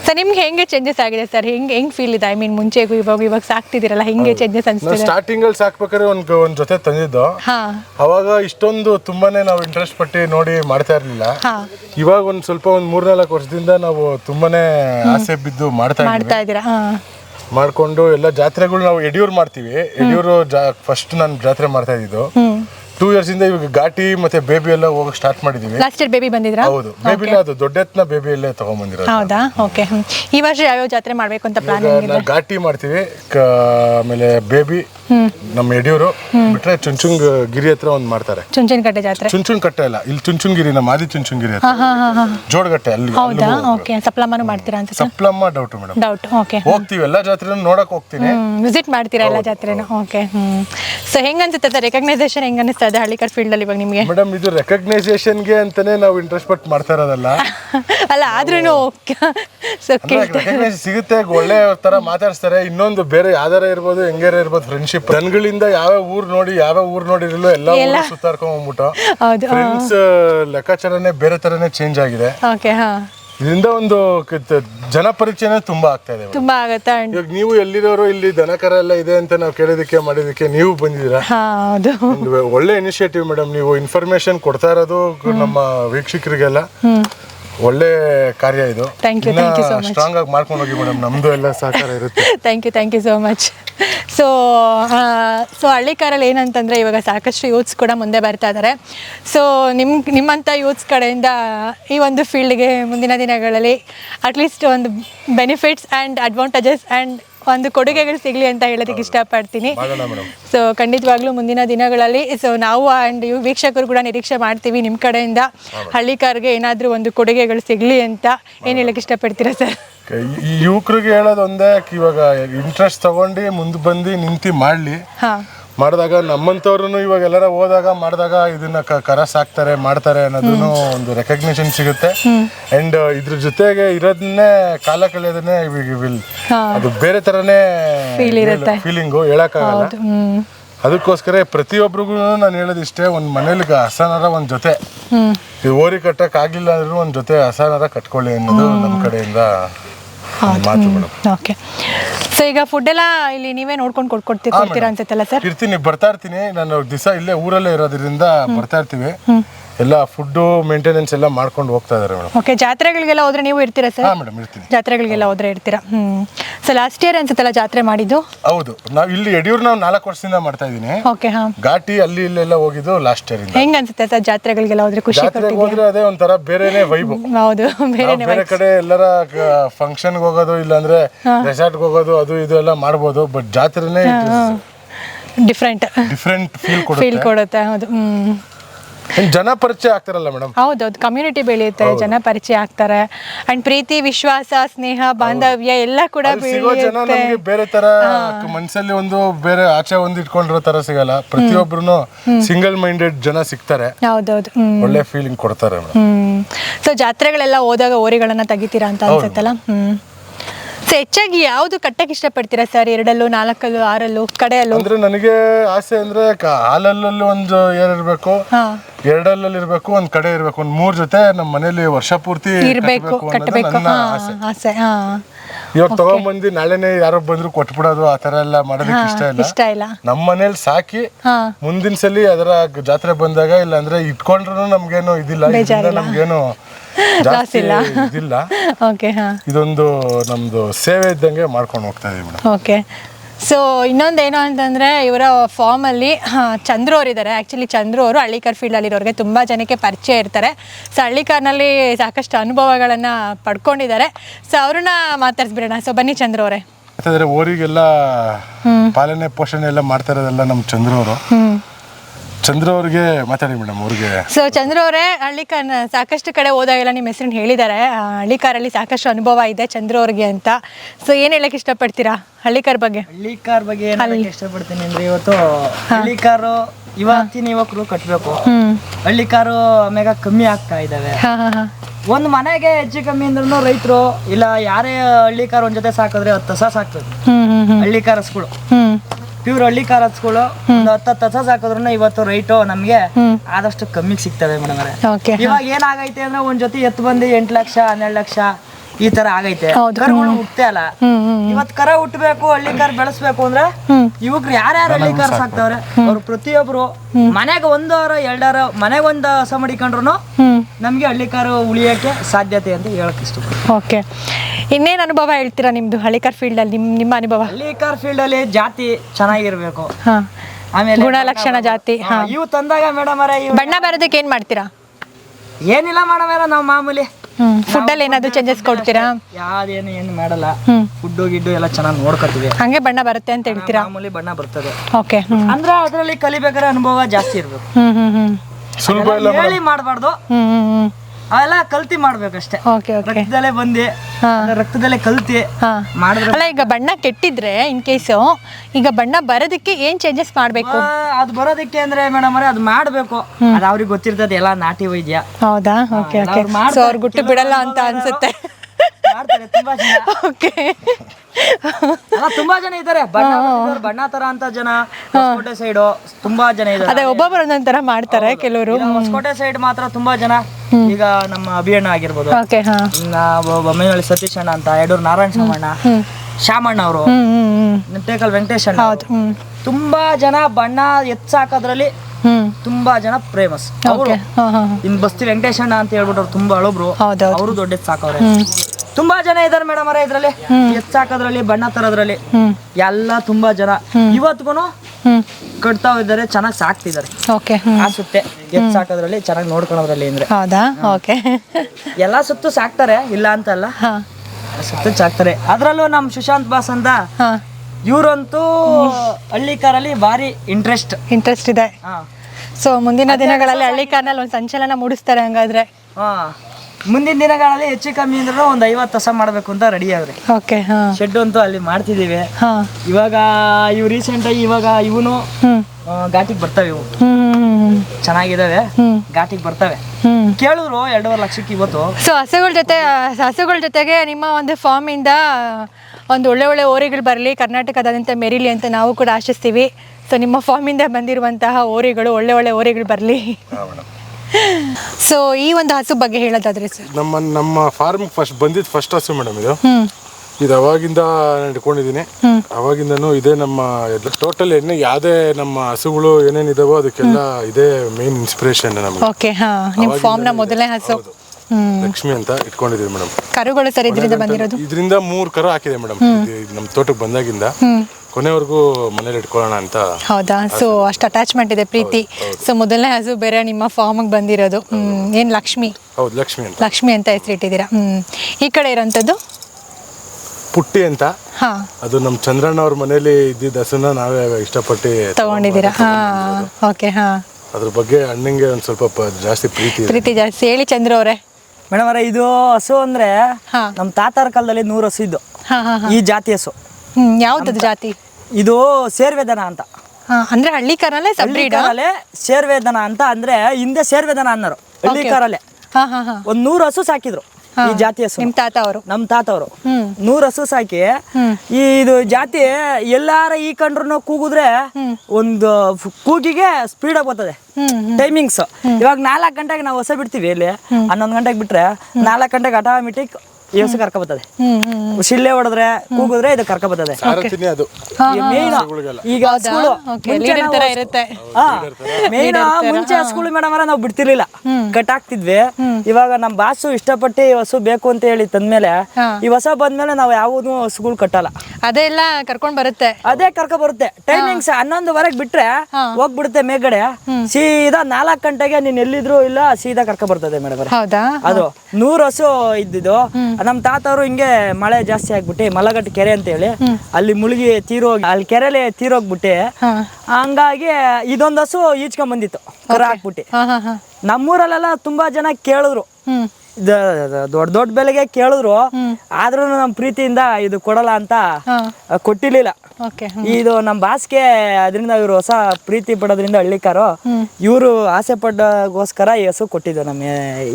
ಸರ್ ನಿಮ್ಗೆ ಹೆಂಗೆ ಚೇಂಜಸ್ ಆಗಿದೆ ಸರ್ ಹೆಂಗೆ ಹೆಂಗೆ ಫೀಲ್ ಇದೆ? ಐ ಮೀನ್ ಮುಂಚೆಗೂ ಇವಾಗ ಇವಾಗ ಸಾಕ್ತಿದ್ದೀರಲ್ಲ ಹೆಂಗೆ ಚೇಂಜಸ್ ನಾವು ಅನಿಸ್ತಿದೆ? ಸ್ಟಾರ್ಟಿಂಗ್ ಅಲ್ಲಿ ಸಾಕ್ಬೇಕಾದ್ರೆ ಒಂದು ಒಂದ್ ಜೊತೆ ತಂದಿದ್ದು. ಹಾಂ. ಅವಾಗ ಇಷ್ಟೊಂದು ತುಂಬಾನೇ ನಾವು ಇಂಟ್ರೆಸ್ಟ್ ಪಟ್ಟು ನೋಡಿ ಮಾಡ್ತಾ ಇರ್ಲಿಲ್ಲ. ಹಾಂ. ಇವಾಗ ಒಂದು ಸ್ವಲ್ಪ ಒಂದ್ ಮೂರ್ನಾಲ್ಕು ವರ್ಷದಿಂದ ನಾವು ತುಂಬಾನೇ ಆಸೆ ಬಿದ್ದು ಮಾಡ್ತಾ ಇದ್ದೀವಿ. ಮಾಡ್ತಾ ಇದ್ದೀರಾ? ಹಾ. ಮಾಡ್ಕೊಂಡು ಎಲ್ಲ ಜಾತ್ರೆಗಳು ನಾವು ಯಡಿಯೂರು ಮಾಡ್ತೀವಿ. ಯಡಿಯೂರು ಫಸ್ಟ್ ನಾನು ಜಾತ್ರೆ ಮಾಡ್ತಾ ಇದ್ದಿದ್ದು. ಟೂ ಇಯರ್ಸ್ ಇಂದ ಇವಾಗ ಘಾಟಿ ಮತ್ತೆ ಬೇಬಿ ಎಲ್ಲ ಹೋಗಕ್ ಸ್ಟಾರ್ಟ್ ಮಾಡಿದೀವಿ. ಲಾಸ್ಟ್ ಇಯರ್ ಬೇಬಿ ಬಂದಿದ್ರಾ? ಹೌದು. ಬೇಬಿ ಅದು ದೊಡ್ಡ ಎತ್ನ ಬೇಬಿ ಎಲ್ಲೇ ತಗೊಂಡ್ಬಂದಿರೋದು ಹೌದಾ? ಓಕೆ ಈ ವರ್ಷ ಯಾವ್ಯಾವ ಜಾತ್ರೆ ಮಾಡಬೇಕು ಅಂತ ಪ್ಲಾನ್ ನಾವು ಘಾಟಿ ಮಾಡ್ತೀವಿ. ಕ- ಆಮೇಲೆ ಬೇಬಿ ನಮ್ಮ ಯಡಿಯೂರು. ಬಿಟ್ರೆ ಚುಂಚುಂಗ್ ಗಿರಿ ಹತ್ರ ಒಂದ್ ಮಾಡ್ತಾರೆ. ಚುಂಚನಕಟ್ಟೆ ಜಾತ್ರೆ? ಚುಂಚುನ್ ಕಟ್ಟೆ ಇಲ್ಲ ಇಲ್ಲಿ ಚುಂಚುನ್ಗಿರಿ ನಮ್ಮ ಆದಿ ಚುಂಚುನ್ಗಿರಿ ಹತ್ರ. ಹಾಂ ಹಾಂ ಹಾಂ ಹಾಂ. ಜೋಡಗಟ್ಟೆ ಅಲ್ಲಿ ಹೌದಾ? ಓಕೆ ಸಪ್ಲಮ್ಮನ ಮಾಡ್ತೀರಾ ಅನ್ಸುತ್ತೆ ಸಪ್ಲಮ್ಮ ಡೌಟ್ ಮೇಡಮ್ ಡೌಟ್ ಓಕೆ ಹೋಗ್ತೀವಿ ಎಲ್ಲಾ ಜಾತ್ರೆ ನೋಡಕ್ ಹೋಗ್ತೀನಿ. ವಿಸಿಟ್ ಮಾಡ್ತೀರಾ ಎಲ್ಲ ಜಾತ್ರೆನ? ಓಕೆ ಸೊ ಹೆಂಗ್ ಅನ್ಸುತ್ತೆ ಸರ್? ರೆಕಗ್ನೈಸೇಷನ್ ಹೆಂಗ್ ಅನಿಸ್ತಾ ಇದೆ ಫೀಲ್ಡ್ ಫೀಲ್ಡಲ್ಲಿ ಇವಾಗ ನಿಮಗೆ. ಮೇಡಮ್ ಇದು ರೆಕಗ್ನೈಸೇಷನ್ಗೆ ಅಂತಾನೆ ನಾವು ಇಂಟ್ರೆಸ್ಟ್ ಪಟ್ ಮಾಡ್ತಾ ಇರೋದಲ್ಲ. ಅಲ್ಲ ಆದ್ರೂ ಸೊ ರೆಕಗ್ನೈಸ್ ಸಿಗುತ್ತೆ ಒಳ್ಳೆ ತರ ಮಾತಾಡ್ಸ್ತಾರೆ. ಇನ್ನೊಂದು ಬೇರೆ ಯಾವ್ದಾರ ಇರ್ಬೋದು ಹೆಂಗಾರ ಇರ್ಬೋದು ಫ್ರೆಂಡ್ಶಿಪ್ ಜನಗಳಿಂದ ಯಾವ ಊರ್ ನೋಡಿ ಯಾವ ಊರ್ ನೋಡಿರಲು ಎಲ್ಲ ಊರು ಸುತ್ತಾರ್ಕೊಂಡ್ ಹೋಗ್ಬಿಟ್ಟು. ಹೌದು ಫ್ರೆಂಡ್ಸ್ ಲೆಕ್ಕಾಚಾರನೇ ಬೇರೆ ತರನೇ ಚೇಂಜ್ ಆಗಿದೆ. ಓಕೆ ಹಾಂ. ಇದರಿಂದ ಒಂದು ಕ- ಜನ ಪರಿಚಯನ ತುಂಬಾ ಆಗ್ತಾ ಇದೆ ತುಂಬಾ ಆಗುತ್ತೆ ಇವಾಗ ನೀವು ಎಲ್ಲಿರೋರು ಇಲ್ಲಿ ದನಕರ ಎಲ್ಲ ಇದೆ ಅಂತ ನಾವು ಕೇಳೋದಕ್ಕೆ ಮಾಡಿದಕ್ಕೆ ನೀವು ಬಂದಿದ್ದೀರಾ? ಹಾಂ ಹೌದು. ಒಂದು ಒಳ್ಳೆ ಇನಿಷಿಯೇಟಿವ್ ಮೇಡಮ್ ನೀವು ಇನ್ಫಾರ್ಮೇಶನ್ ಕೊಡ್ತಾ ಇರೋದು ನಮ್ಮ ವೀಕ್ಷಕರಿಗೆಲ್ಲ. ಒಳ್ಳೆ ಕಾರ್ಯ ಇದು. Thank you thank you so much strong ಆಗಿ ಮಾಡ್ಕೊಂಡು ಹೋಗಿ ಮೇಡಮ್ ನಮ್ದು ಎಲ್ಲ ಸಹಕಾರ ಇರುತ್ತೆ. Thank you thank you so much so so ಹಳ್ಳಿಕಾರಲ್ಲಿ ಏನಂತಂದರೆ ಇವಾಗ ಸಾಕಷ್ಟು ಯೂತ್ಸ್ ಕೂಡ ಮುಂದೆ ಬರ್ತಾ ಇದ್ದಾರೆ ಸೊ ನಿಮ್ಮ ನಿಮ್ಮಂಥ ಯೂತ್ಸ್ ಕಡೆಯಿಂದ ಈ ಒಂದು ಫೀಲ್ಡ್ಗೆ ಮುಂದಿನ ದಿನಗಳಲ್ಲಿ ಅಟ್ಲೀಸ್ಟ್ ಒಂದು ಬೆನಿಫಿಟ್ಸ್ ಆ್ಯಂಡ್ ಅಡ್ವಾಂಟೇಜಸ್ ಆ್ಯಂಡ್ ಒಂದು ಕೊಡುಗೆಗಳು ಸಿಗಲಿ ಅಂತ ಹೇಳೋದಕ್ಕೆ ಇಷ್ಟಪಡ್ತೀನಿ. ಸೊ ಖಂಡಿತವಾಗ್ಲೂ ಮುಂದಿನ ದಿನಗಳಲ್ಲಿ ಸೊ ನಾವು ಆ್ಯಂಡ್ ಇವು ವೀಕ್ಷಕರು ಕೂಡ ನಿರೀಕ್ಷೆ ಮಾಡ್ತೀವಿ ನಿಮ್ಮ ಕಡೆಯಿಂದ. ಹಳ್ಳಿಕಾರ್ಗೆ ಏನಾದರೂ ಒಂದು ಕೊಡುಗೆಗಳು ಸಿಗಲಿ ಅಂತ. ಏನು ಹೇಳಕ್ಕೆ ಇಷ್ಟಪಡ್ತೀರಾ ಸರ್ ಈ ಯುವಕರಿಗೆ ಹೇಳೋದು ಒಂದೇ ಕ- ಇವಾಗ ಇಂಟ್ರೆಸ್ಟ್ ತಗೊಂಡು ಮುಂದೆ ಬಂದು ನಿಂತು ಮಾಡಲಿ. ಹಾಂ. ಮಾಡಿದಾಗ ನಮ್ಮಂಥವ್ರು ಇವಾಗ ಎಲ್ಲರ ಹೋದಾಗ ಮಾಡಿದಾಗ ಇದನ್ನ ಕರಸ್ ಹಾಕ್ತಾರೆ ಮಾಡ್ತಾರೆ ಅನ್ನೋದನ್ನು ಒಂದು ರೆಕಗ್ನಿಷನ್ ಸಿಗುತ್ತೆ. ಅಂಡ್ ಇದ್ರ ಜೊತೆಗೆ ಇರೋದನ್ನೇ ಕಾಲ ಕಳೆಯೋದನ್ನೇ ವಿಲ್ ಅದು ಬೇರೆ ತರನೇ. ಫೀಲಿಂಗು ಹೇಳಕ್ಕಾಗಲ್ಲ. ಅದಕ್ಕೋಸ್ಕರ ಪ್ರತಿಯೊಬ್ಬರಿಗೂ ನಾನು ಹೇಳೋದಿಷ್ಟೇ ಒಂದು ಮನೇಲಿ ಹಸನಾರ ಒಂದು ಜೊತೆ. ಈ ಓರಿ ಕಟ್ಟಕ್ಕೆ ಆಗಿಲ್ಲ ಅಂದ್ರೂ ಒಂದು ಜೊತೆ ಹಸನಾರ ಕಟ್ಕೊಳ್ಳಿ ಅನ್ನೋದು ನಮ್ಮ ಕಡೆಯಿಂದ ಮೇಡಮ್. ಓಕೆ. ಸೊ ಈಗ ಫುಡ್ ಎಲ್ಲ ಇಲ್ಲಿ ನೀವೇ ನೋಡ್ಕೊಂಡು ಕೊಡ್ಕೊಡ್ತೀವಿ ಕೊಡ್ತೀರಾ ಅನ್ಸುತ್ತಲ್ಲ ಸರ್? ಇರ್ತೀನಿ ಬರ್ತಾ ಇರ್ತೀನಿ. ನಾನು ದಿವಸ ಇಲ್ಲೇ ಊರಲ್ಲೇ ಇರೋದ್ರಿಂದ ಬರ್ತಾ ಇರ್ತೀವಿ. ಎಲ್ಲ ಫುಡ್ ಮೇಂಟೆನೆನ್ಸ್ ಎಲ್ಲ ಮಾಡ್ಕೊಂಡು ಹೋಗ್ತಾ ಇದಾರೆ ಮೇಡಮ್. ಓಕೆ ಜಾತ್ರೆಗಳಿಗೆಲ್ಲ ಹೋದ್ರೆ ನೀವು ಇರ್ತೀರಾ ಸರ್ ಹಾ ಮೇಡಮ್ ಇರ್ತೀನಿ. ಜಾತ್ರೆಗಳಿಗೆಲ್ಲ ಹೋದ್ರೆ ಇರ್ತೀರಾ? ಹ್ಞೂ ಸೊ ಲಾಸ್ಟ್ ಇಯರ್ ಅನ್ಸುತ್ತಲ್ಲ ಜಾತ್ರೆ ಮಾಡಿದ್ದು? ಹೌದು. ನಾವು ಇಲ್ಲಿ ಯಡಿಯೂರು ನಾವು ನಾಲ್ಕು ವರ್ಷದಿಂದ ಮಾಡ್ತಾ ಇದೀನಿ ಓಕೆ ಹಾಂ. ಘಾಟಿ ಅಲ್ಲಿ ಇಲ್ಲೆಲ್ಲ ಹೋಗಿದ್ದು ಲಾಸ್ಟ್ ಇಯರ್ ಇಂದ. ಹೆಂಗ್ ಅನ್ಸುತ್ತೆ ಸರ್ ಜಾತ್ರೆಗಳಿಗೆಲ್ಲ ಹೋದ್ರೆ ಖುಷಿ ಜಾತ್ರೆಗೆ ಹೋದ್ರೆ ಅದೇ ಒಂಥರ ಬೇರೆನೇ ವೈಬು ಹೌದು ಬೇರೆ ಬೇರೆ ಕಡೆ ಎಲ್ಲರ ಫಂಕ್ಷನ್ಗೆ ಹೋಗೋದು ಇಲ್ಲಾಂದ್ರೆ ರೆಸಾರ್ಟ್ಗೆ ಹೋಗೋದು ಅದು ಇದು ಎಲ್ಲ ಮಾಡ್ಬೋದು ಬಟ್ ಜಾತ್ರೆನೇ ಡಿಫ್ರೆಂಟ್ ಡಿಫ್ರೆಂಟ್ ಫೀಲ್ ಫೀಲ್ ಕೊಡುತ್ತೆ. ಕೊಡುತ್ತೆ ಹೌದು ಜನ ಪರಿಚಯ ಆಗ್ತಾರಲ್ಲ ಮೇಡಮ್ ಹೌದೌದು ಕಮ್ಯುನಿಟಿ ಬೆಳೆಯುತ್ತೆ ಜನ ಪರಿಚಯ ಆಗ್ತಾರೆ. ಅಂಡ್ ಪ್ರೀತಿ ವಿಶ್ವಾಸ ಸ್ನೇಹ ಬಾಂಧವ್ಯ ಎಲ್ಲ ಕೂಡ ಸಿಗೋ ಜನ ಬೆಳೆಯುತ್ತೆ. ನಮ್ಗೆ ಬೇರೆ ತರ ಮನಸ್ಸಲ್ಲಿ ಒಂದು ಬೇರೆ ಆಚೆ ಒಂದು ಇಟ್ಕೊಂಡಿರೋ ತರ ಸಿಗಲ್ಲ. ಪ್ರತಿಯೊಬ್ಬರು ಸಿಂಗಲ್ ಮೈಂಡೆಡ್ ಜನ ಸಿಗ್ತಾರೆ. ಹೌದೌದು. ಹ್ಮ್. ಒಳ್ಳೆ ಫೀಲಿಂಗ್ ಕೊಡ್ತಾರೆ ಮೇಡಮ್ ಸೊ ಜಾತ್ರೆಗಳೆಲ್ಲ ಹೋದಾಗ ಓರಿಗಳನ್ನ ತೆಗಿತೀರಾ ಅಂತ ಅನ್ಸುತ್ತಲ್ಲ? ಹ್ಮ್. ಸೊ ಹೆಚ್ಚಾಗಿ ಯಾವುದು ಕಟ್ಟಕ್ಕೆ ಇಷ್ಟಪಡ್ತೀರಾ ಸರ್ ಎರಡಲ್ಲೂ ನಾಲ್ಕಲ್ಲೂ ಆರಲ್ಲೂ ಕಡೆಯಲ್ಲೂ? ಅಂದ್ರೆ ನನಗೆ ಆಸೆ ಅಂದ್ರೆ ಕ- ಹಾಲಲ್ಲಲ್ಲಿ ಒಂದು ಹಾ. ಎರಡಲ್ಲಲ್ಲಿ ಇರ್ಬೇಕು ಒಂದ್ ಕಡೆ ಇರ್ಬೇಕು ಒಂದ್ ಮೂರ್ ಜೊತೆ ನಮ್ಮ ಮನೇಲಿ ವರ್ಷ ಪೂರ್ತಿ ಇರ್ಬೇಕು ಕಟ್ಬೇಕು ಅನ್ನೋದು ಕಟ್ಟಬೇಕು ನನ್ನ ಹಾ ಆಸೆ. ಆಸೆ ಹಾ. ಇವಾಗ ತಗೊಂಡ್ಬಂದು ನಾಳೆನೆ ಯಾರೋ ಬಂದ್ರು ಕೊಟ್ಬಿಡೋದು ಆ ತರ ಎಲ್ಲ ಮಾಡೋದಕ್ಕೆ ಇಷ್ಟ ಇಲ್ಲ. ಇಷ್ಟ ಇಲ್ಲ. ನಮ್ಮ ಮನೇಲಿ ಸಾಕಿ ಹಾ. ಮುಂದಿನ ಸಲಿ ಅದರ ಜಾತ್ರೆ ಬಂದಾಗ ಇಲ್ಲ ಅಂದ್ರೆ ಇಟ್ಕೊಂಡ್ರು ನಮ್ಗೇನು ಇದಿಲ್ಲ ಇದರಿಂದ ನಮ್ಗೇನು ಜಾಸ್ತಿ ಇದಿಲ್ಲ. ಓಕೆ ಹಾ. ಇದೊಂದು ನಮ್ದು ಸೇವೆ ಇದ್ದಂಗೆ ಮಾಡ್ಕೊಂಡು ಹೋಗ್ತಾ ಇದೀವಿ ಮೇಡಮ್. ಓಕೆ ಸೊ ಇನ್ನೊಂದು ಏನು ಅಂತಂದರೆ ಇವರ ಫಾರ್ಮಲ್ಲಿ ಚಂದ್ರು ಅವರು ಇದ್ದಾರೆ ಆ್ಯಕ್ಚುಲಿ ಚಂದ್ರು ಅವರು ಹಳ್ಳಿಕಾರ್ ಫೀಲ್ಡಲ್ಲಿರೋರಿಗೆ ತುಂಬ ಜನಕ್ಕೆ ಪರಿಚಯ ಇರ್ತಾರೆ. ಸೊ ಹಳ್ಳಿಕಾರ್ನಲ್ಲಿ ಸಾಕಷ್ಟು ಅನುಭವಗಳನ್ನು ಪಡ್ಕೊಂಡಿದ್ದಾರೆ. ಸೊ ಅವ್ರನ್ನ ಮಾತಾಡ್ಸ್ಬಿಡೋಣ. ಸೊ ಬನ್ನಿ ಚಂದ್ರು ಅವರೇ. ಯಾಕಂದ್ರೆ ಊರಿಗೆಲ್ಲ ಪಾಲನೆ ಪೋಷಣೆ ಎಲ್ಲ ಮಾಡ್ತಾ ಇರೋದೆಲ್ಲ ನಮ್ಮ ಚಂದ್ರು ಅವರು. ಚಂದ್ರ ಅವ್ರಿಗೆ ಮಾತಾಡಿ ಮೇಡಮ್ ಅವ್ರಿಗೆ. ಸೊ ಚಂದ್ರ ಅವರೇ ಹಳ್ಳಿಕಾರ್ ಸಾಕಷ್ಟು ಕಡೆ ಹೋದಾಗೆಲ್ಲ ನಿಮ್ಮ ಹೆಸರನ್ನ ಹೇಳಿದ್ದಾರೆ. ಹಳ್ಳಿಕಾರಲ್ಲಿ ಸಾಕಷ್ಟು ಅನುಭವ ಇದೆ ಚಂದ್ರ ಅವ್ರಿಗೆ ಅಂತ. ಸೊ ಏನ್ ಹೇಳಕ್ ಇಷ್ಟಪಡ್ತೀರಾ ಹಳ್ಳಿಕಾರ್ ಬಗ್ಗೆ? ಹಳ್ಳಿ ಕಾರ್ ಬಗ್ಗೆ ಏನ್ ಹೇಳಕ್ ಇಷ್ಟಪಡ್ತೀನಿ ಅಂದ್ರೆ ಇವತ್ತು ಹಳ್ಳಿ ಕಾರು ಇವತ್ತಿನ ಯುವಕರು ಕಟ್ಟಬೇಕು ಹ್ಞೂ ಹಳ್ಳಿ ಕಾರು ಆಮ್ಯಾಗ ಕಮ್ಮಿ ಆಗ್ತಾ ಇದಾವೆ. ಒಂದ್ ಹಾಂ ಹಾಂ. ಒಂದು ಮನೆಗೆ ಹೆಚ್ಚು ಕಮ್ಮಿ ಅಂದ್ರೂ ರೈತರು ಇಲ್ಲ ಯಾರೇ ಹಳ್ಳಿ ಕಾರ್ ಒಂದ್ ಜೊತೆ ಸಾಕಿದ್ರೆ ಹತ್ತು ಹೊಸ ಹ್ಞೂ ಹಳ್ಳಿ ಕಾರ್ ಹಸ್ಗಳು ಹ್ಞೂ ಪ್ಯೂರ್ ಹಳ್ಳಿ ಕಾರ್ ಹಚ್ಕೊಳ್ಳೋ ಒಂದು ಹತ್ತು ಹತ್ತು ಹಸ ಹಾಕಿದ್ರು ಇವತ್ತು ರೈಟು ನಮಗೆ ಆದಷ್ಟು ಕಮ್ಮಿ ಸಿಗ್ತವೆ ಮೇಡಮ್ ಓಕೆ ಇವಾಗ ಏನಾಗೈತೆ ಅಂದ್ರೆ ಒಂದ್ ಜೊತೆ ಎತ್ತು ಬಂದು ಎಂಟು ಲಕ್ಷ ಹನ್ನೆರಡು ಲಕ್ಷ ಈ ತರ ಆಗೈತೆ. ಕರುಗಳು ಹುಟ್ಟೇ ಅಲ್ಲ. ಇವತ್ ಕರ ಹುಟ್ಟಬೇಕು ಹಳ್ಳಿ ಕಾರ್ ಬೆಳೆಸ್ಬೇಕು ಅಂದ್ರೆ. ಇವ್ರು ಯಾರ್ಯಾರು ಹಳ್ಳಿ ಕಾರ್ ಸಾಕ್ತವ್ರೆ? ಅವ್ರು ಪ್ರತಿಯೊಬ್ರು ಮನೆಗೆ ಒಂದಾರ ಎರಡರ ಮನೆಗೆ ಒಂದ್ ಹೊಸ ಮಡಿಕೊಂಡ್ರು ನಮ್ಗೆ ಹಳ್ಳಿ ಕಾರು ಉಳಿಯಕ್ಕೆ ಸಾಧ್ಯತೆ ಅಂತ ಹೇಳಕ್ ಇಷ್ಟ ಓಕೆ ಇನ್ನೇನು ಅನುಭವ ಹೇಳ್ತೀರಾ ನಿಮ್ಮದು ಹಳ್ಳಿಕಾರ್ ಫೀಲ್ಡ್ ಅಲ್ಲಿ ನಿಮ್ಮ ಅನುಭವ? ಹಳ್ಳಿಕಾರ್ ಫೀಲ್ಡ್ ಅಲ್ಲಿ ಜಾತಿ ಚೆನ್ನಾಗಿರ್ಬೇಕು. ಹಾಂ. ಆಮೇಲೆ ಗುಣಲಕ್ಷಣ ಜಾತಿ ಹಾ, ಇವು ತಂದಾಗ ಮೇಡಮ್ ಅರೆ ಇವು ಬಣ್ಣ ಬರೋದಕ್ಕೆ ಏನ್ ಮಾಡ್ತೀರಾ? ಏನಿಲ್ಲ ಮೇಡಮ್ ನಾವು ಮಾಮೂಲಿ ಫುಡ್ ಅಲ್ಲಿ ಏನಾದ್ರು ಚೇಂಜಸ್ ಕೊಡ್ತೀರಾ? ಯಾವ್ದೇನು ಏನು ಮಾಡಲ್ಲ. ಫುಡ್ ಫುಡ್ಡು ಗಿಡ್ಡು ಎಲ್ಲ ಚೆನ್ನಾಗಿ ನೋಡ್ಕೊತೀವಿ. ಹಂಗೆ ಬಣ್ಣ ಬರುತ್ತೆ ಅಂತ ಹೇಳ್ತೀರಾ? ಮಾಮೂಲಿ ಬಣ್ಣ ಬರ್ತದೆ. ಓಕೆ ಅಂದ್ರೆ ಅದರಲ್ಲಿ ಕಲಿಬೇಕಾದ್ರೆ ಅನುಭವ ಜಾಸ್ತಿ ಇರ್ಬೇಕು. ಹ್ಮ್ ಹ್ಮ್ ಹ್ಮ್. ಸುಲಭ ಇಲ್ಲ ಹೇಳಿ ಮಾಡಬಾರ್ದು. ಹ್ಮ್ ಹ್ಮ್ ಹ್ಞೂ ಅವೆಲ್ಲ ಕಲ್ತಿ ಮಾಡ್ಬೇಕಷ್ಟೇ. ಓಕೆ ಓಕೆ ರಕ್ತದಲ್ಲೇ ಬಂದು ರಕ್ತದಲ್ಲೇ ಕಲ್ತಿ ಮಾಡಿದ್ರೆ ಅಲ್ಲ ಈಗ ಬಣ್ಣ ಕೆಟ್ಟಿದ್ರೆ ಇನ್ ಕೇಸ್ ಈಗ ಬಣ್ಣ ಬರೋದಕ್ಕೆ ಏನ್ ಚೇಂಜಸ್ ಮಾಡ್ಬೇಕು? ಅದು ಬರೋದಕ್ಕೆ ಅಂದ್ರೆ ಮೇಡಮ್ ಅವ್ರೆ ಅದು ಮಾಡ್ಬೇಕು. ಅದು ಅವ್ರಿಗೆ ಗೊತ್ತಿರ್ತದೆ ಎಲ್ಲ ನಾಟಿ ವೈದ್ಯ. ಹೌದಾ? ಓಕೆ ಓಕೆ ಸೊ ಅವ್ರು ಗುಟ್ಟು ಬಿಡಲ್ಲ ಅಂತ ಅನ್ಸುತ್ತೆ. ಮಾಡ್ತಾರೆ ತುಂಬಾ ಜನ. ಓಕೆ. ಅಲ್ಲ ತುಂಬಾ ಜನ ಇದ್ದಾರೆ. ಬಣ್ಣ ಬಣ್ಣ ತರ ಅಂತ ಜನ. ಹೊಸಕೋಟೆ ಸೈಡ್ ತುಂಬಾ ಜನ ಇದ್ದಾರೆ. ಅದೇ ಒಬ್ಬೊಬ್ರು ಒಂದೊಂದ್ ಥರ ಮಾಡ್ತಾರೆ ಕೆಲವರು. ಹೊಸಕೋಟೆ ಸೈಡ್ ಮಾತ್ರ ತುಂಬಾ ಜನ. ಈಗ ನಮ್ಮ ಅಭಿಯಣ್ಣ ಆಗಿರ್ಬೋದು. ಓಕೆ ಹಾಂ. ಬೊಮ್ಮೆನಹಳ್ಳಿ ಸತೀಶ್ ಅಣ್ಣ ಅಂತ ಯಡೂರ್ ನಾರಾಯಣ ಶಾಮಣ್ಣ ಶಾಮಣ್ಣ ಅವರು. ಹ್ಞೂ ಹ್ಞೂ ನಿಟ್ಟೇಕಲ್ ವೆಂಕಟೇಶ್ ಅಣ್ಣ ಹೌದು ತುಂಬಾ ಜನ ಬಣ್ಣ ಎತ್ಸಾಕದ್ರಲ್ಲಿ ತುಂಬಾ ಜನ ಪ್ರೇಮಸ್ ಅವರು ಇನ್ ಬಸ್ತಿ ವೆಂಕಟೇಶ್ ಅಣ್ಣ ಅಂತ ಹೇಳ್ಬಿಟ್ಟು ಅವ್ರು ತುಂಬಾ ಹಳಬ್ರು. ಅವರು ದೊಡ್ಡ ಸಾಕವ್ರೆ. ತುಂಬಾ ಜನ ಇದಾರೆ ಮೇಡಮ್ ಅವರೇ ಇದ್ರಲ್ಲಿ. ಸಾಕೋದ್ರಲ್ಲಿ ಬಣ್ಣ ತರೋದ್ರಲ್ಲಿ. ಎಲ್ಲ ತುಂಬಾ ಜನ. ಇವತ್ಗುನು ಕಟ್ತಾ ಇದ್ದಾರೆ ಚೆನ್ನಾಗಿ ಸಾಕ್ತಿದ್ದಾರೆ. ಓಕೆ ಆ ಆಸುತ್ತೆ ಎತ್ತು ಸಾಕೋದ್ರಲ್ಲಿ ಚೆನ್ನಾಗಿ ನೋಡ್ಕೊಳೋದ್ರಲ್ಲಿ ಅಂದ್ರೆ. ಹೌದಾ? ಓಕೆ ಎಲ್ಲಾ ಸುತ್ತು ಸಾಕ್ತಾರೆ ಇಲ್ಲ ಅಂತಲ್ಲ ಅಲ್ಲ. ಸುತ್ತು ಸಾಕ್ತಾರೆ. ಅದ್ರಲ್ಲೂ ನಮ್ ಸುಶಾಂತ್ ಬಾಸ್ ಅಂತ ಇವ್ರಂತೂ ಹಳ್ಳಿ ಕಾರಲ್ಲಿ ಭಾರಿ ಇಂಟ್ರೆಸ್ಟ್ ಇಂಟ್ರೆಸ್ಟ್ ಇದೆ. ಸೊ ಮುಂದಿನ ದಿನಗಳಲ್ಲಿ ಹಳ್ಳಿ ಕಾರ್ನಲ್ಲಿ ಒಂದು ಸಂಚಲನ ಮೂಡಿಸ್ತಾರೆ ಹಂಗಾದ್ರೆ. ಹಾ. ಮುಂದಿನ ದಿನಗಳಲ್ಲಿ ಹೆಚ್ಚು ಕಮ್ಮಿ ಅಂದ್ರೂ ಒಂದು ಐವತ್ತು ಹೊಸ ಮಾಡಬೇಕು ಅಂತ ರೆಡಿ ಆದ್ರೆ ಓಕೆ ಹಾ. ಶೆಡ್ ಅಂತೂ ಅಲ್ಲಿ ಮಾಡ್ತಿದೀವಿ ಹಾ. ಇವಾಗ ಇವು ರೀಸೆಂಟಾಗಿ ಇವಾಗ ಇವನು ಘಾಟಿಗೆ ಬರ್ತಾವೆ ಇವು. ಹ್ಮ್ ಚೆನ್ನಾಗಿದಾವೆ ಘಾಟಿಗೆ ಬರ್ತವೆ. ಹ್ಮ್. ಕೇಳಿದ್ರು ಎರಡೂವರೆ ಲಕ್ಷಕ್ಕೆ ಇವತ್ತು. ಸೊ ಹಸುಗಳ ಜೊತೆ ಹಸುಗಳ ಜೊತೆಗೆ ನಿಮ್ಮ ಒಂದು ಇಂದ ಒಂದು ಒಳ್ಳೆ ಒಳ್ಳೆ ಓರಿಗಳು ಬರಲಿ ಕರ್ನಾಟಕದಾದ್ಯಂತ ಮೆರಿಲಿ ಅಂತ ನಾವು ಕೂಡ ಆಶಿಸ್ತೀವಿ. ಸೊ ನಿಮ್ಮ ಫಾರ್ಮ್ ಇಂದ ಬಂದಿರುವಂತಹ ಓರಿಗಳು ಒಳ್ಳೆ ಒಳ್ಳೆ ಓರಿಗಳು ಬರಲಿ. ಸೊ ಈ ಒಂದು ಹಸು ಬಗ್ಗೆ ಹೇಳೋದಾದ್ರೆ ಸರ್ ನಮ್ಮ ನಮ್ಮ ಫಾರ್ಮ್ ಫಸ್ಟ್ ಬಂದಿದ್ದು ಫಸ್ಟ್ ಹಸು ಮೇಡಮ್ ಇದು. ಇದು ಅವಾಗಿಂದ ಇಟ್ಕೊಂಡಿದ್ದೀನಿ ಅವಾಗಿಂದನು ಇದೇ ನಮ್ಮ ಟೋಟಲ್ ಎಣ್ಣೆ ಯಾವ್ದೇ ನಮ್ಮ ಹಸುಗಳು ಏನೇನಿದಾವೋ ಅದಕ್ಕೆಲ್ಲ ಇದೇ ಮೇನ್ ಇನ್ಸ್ಪಿರೇಷನ್ ನಮಗೆ. ಓಕೆ ಹಾ ನಿಮ್ಮ ಫಾರ್ಮ್ನ ಮೊದಲನೇ ಹಸು. ಲಕ್ಷ್ಮಿ ಅಂತ ಇಟ್ಕೊಂಡಿದೀವಿ ಮೇಡಮ್ ಕರುಗಳು ಸರ್ ಇದರಿಂದ ಬಂದಿರೋದು? ಇದರಿಂದ ಮೂರು ಕರು ಹಾಕಿದೆ ಮೇಡಮ್ ನಮ್ಮ ತೋಟಕ್ಕೆ ಬಂದಾಗಿಂದ. ಕೊನೆವರೆಗೂ ಮನೇಲಿ ಇಟ್ಕೊಳ್ಳೋಣ ಅಂತ ಹೌದಾ? ಸೊ ಅಷ್ಟು ಅಟ್ಯಾಚ್ಮೆಂಟ್ ಇದೆ ಪ್ರೀತಿ. ಸೊ ಮೊದಲನೇ ಹಸು ಬೇರೆ ನಿಮ್ಮ ಫಾರ್ಮ್ಗೆ ಬಂದಿರೋದು. ಏನು ಲಕ್ಷ್ಮಿ? ಹೌದು ಲಕ್ಷ್ಮಿ ಅಂತ. ಲಕ್ಷ್ಮಿ ಅಂತ ಹೆಸರಿಟ್ಟಿದ್ದೀರಾ? ಹ್ಞೂ ಈ ಕಡೆ ಇರೋಂಥದ್ದು? ಪುಟ್ಟಿ ಅಂತ. ಹಾ. ಅದು ನಮ್ಮ ಚಂದ್ರಣ್ಣ ಅವ್ರ ಮನೇಲಿ ಇದ್ದಿದ್ದ ಹಸುನ ನಾವೇ ಇಷ್ಟಪಟ್ಟು ತಗೊಂಡಿದ್ದೀರಾ? ಹಾ ಓಕೆ ಹಾ. ಅದ್ರ ಬಗ್ಗೆ ಅಣ್ಣಂಗೆ ಒಂದ್ ಸ್ವಲ್ಪ ಪ- ಜಾಸ್ತಿ ಪ್ರೀತಿ ಇದೆ. ಪ್ರೀತಿ ಜಾಸ್ತಿ. ಹೇಳಿ ಚಂದ್ರ ಅವರೇ. ಮೇಡಮ್ ಅವರೇ ಇದು ಹಸು ಅಂದ್ರೆ ನಮ್ ನಮ್ಮ ತಾತಾರ ಕಾಲದಲ್ಲಿ ನೂರು ಹಸು ಇದ್ದು. ಹಾ ಹಾ ಹಾ. ಈ ಜಾತಿ ಹಸು. ಹ್ಮ್ ಯಾವ್ದದು ಜಾತಿ? ಇದು ಸೇರ್ವೇದನ ಅಂತ. ಹಾ ಅಂದ್ರೆ ಹಳ್ಳಿ ಕಾರಲ್ಲೇ ಹಳ್ಳಿ ಸಬ್ರೀಡ ಸೇರ್ವೇದನ ಅಂತ ಅಂದ್ರೆ ಹಿಂದೆ ಸೇರ್ವೇದನ ಅನ್ನೋರು. ಹಳ್ಳಿ ಕಾರಲ್ಲೇ. ಹಾ ಹಾ ಹಾ. ಒಂದ್ ನೂರು ಹಸು ಸಾಕಿದ್ರು. ಈ ಜಾತಿ ಹಸು ನಿಮ್ ತಾತ ಅವರು ನಮ್ ತಾತ ಅವರು ನೂರು ಹಸು ಸಾಕಿ. ಈ ಇದು ಜಾತಿ ಎಲ್ಲಾರ ಈ ಕಂಡ್ರು ಕೂಗಿದ್ರೆ ಒಂದು ಕೂಗಿಗೆ ಸ್ಪೀಡ್ ಆಗಿ ಬರ್ತದೆ. ಟೈಮಿಂಗ್ಸ್ ಇವಾಗ ನಾಲ್ಕು ಗಂಟೆಗೆ ನಾವು ಹೊಸ ಬಿಡ್ತೀವಿ ಇಲ್ಲಿ. ಹನ್ನೊಂದು ಗಂಟೆಗೆ ಬಿಟ್ರೆ ನಾಲ್ಕು ಗಂಟೆಗೆ ಆಟೋಮೆಟಿಕ್ ಈ ಕರ್ಕ ಬರ್ತದೆ. ಶಿಳ್ಳೆ ಹೊಡೆದ್ರೆ ಕೂಗಿದ್ರೆ ಇದು ಕರ್ಕ ಬರ್ತದೆ. ಅದು. ಈಗ ಹಸುಗಳು ಓಕೆ ಲೀಡರ್ ತರ ಇರುತ್ತೆ. ಮೇನ್ ಮುಂಚೆ ಹಸುಗಳು ಮೇಡಮ್ ನಾವು ಬಿಡ್ತಿರ್ಲಿಲ್ಲ. ಕಟ್ ಆಗ್ತಿದ್ವಿ ಇವಾಗ ನಮ್ ಬಾಸು ಇಷ್ಟಪಟ್ಟು ಈ ಹಸು ಬೇಕು ಅಂತ ಹೇಳಿ ತಂದ್ಮೇಲೆ ಈ ಹೊಸ ಬಂದ್ಮೇಲೆ ನಾವು ಯಾವ್ದು ಹಸುಗಳು ಕಟ್ಟಲ್ಲ. ಅದೆಲ್ಲ ಕರ್ಕೊಂಡ್ ಬರುತ್ತೆ. ಅದೇ ಕರ್ಕ ಬರುತ್ತೆ. ಟೈಮಿಂಗ್ಸ್ ಹನ್ನೊಂದುವರೆಗೆ ಬಿಟ್ರೆ ಹೋಗ್ಬಿಡುತ್ತೆ ಮೇಲ್ಗಡೆ. ಸೀದಾ ನಾಲ್ಕು ಗಂಟೆಗೆ ನೀನ್ ಎಲ್ಲಿದ್ರು ಇಲ್ಲ ಸೀದಾ ಕರ್ಕ ಬರ್ತದೆ ಮೇಡಮ್ ಹೌದಾ? ಅದು. ನೂರ್ ಹಸು ಇದ್ದಿದ್ದು. ನಮ್ಮ ತಾತವರು ಹಿಂಗೆ ಮಳೆ ಜಾಸ್ತಿ ಆಗ್ಬಿಟ್ಟು ಮಲಗಟ್ಟು ಕೆರೆ ಅಂತ ಹೇಳಿ ಅಲ್ಲಿ ಮುಳುಗಿ ತೀರೋಗಿ ಅಲ್ಲಿ ಕೆರೆಲೆ ತೀರೋಗ್ಬಿಟ್ಟೆ ಹಂಗಾಗಿ ಇದೊಂದು ಹಸು ಈಚ್ಕೊಂಡ್ ಬಂದಿತ್ತು ಕರ ಹಾಕ್ಬಿಟ್ಟು. ನಮ್ಮೂರಲ್ಲೆಲ್ಲ ತುಂಬಾ ಜನ ಕೇಳಿದ್ರು. ದೊಡ್ಡ ದೊಡ್ಡ ಬೆಲೆಗೆ ಕೇಳಿದ್ರು. ಆದ್ರೂ ನಮ್ ಪ್ರೀತಿಯಿಂದ ಇದು ಕೊಡಲ್ಲ ಅಂತ ಕೊಟ್ಟಿರ್ಲಿಲ್ಲ. ಇದು ನಮ್ ಬಾಸ್ಗೆ ಅದರಿಂದ ಇವ್ರು ಹೊಸ ಪ್ರೀತಿ ಪಡೋದ್ರಿಂದ ಹಳ್ಳಿಕಾರು ಇವರು ಆಸೆ ಪಡ್ಡಗೋಸ್ಕರ ಈ ಹಸು ಕೊಟ್ಟಿದ್ದು ನಮ್ಮ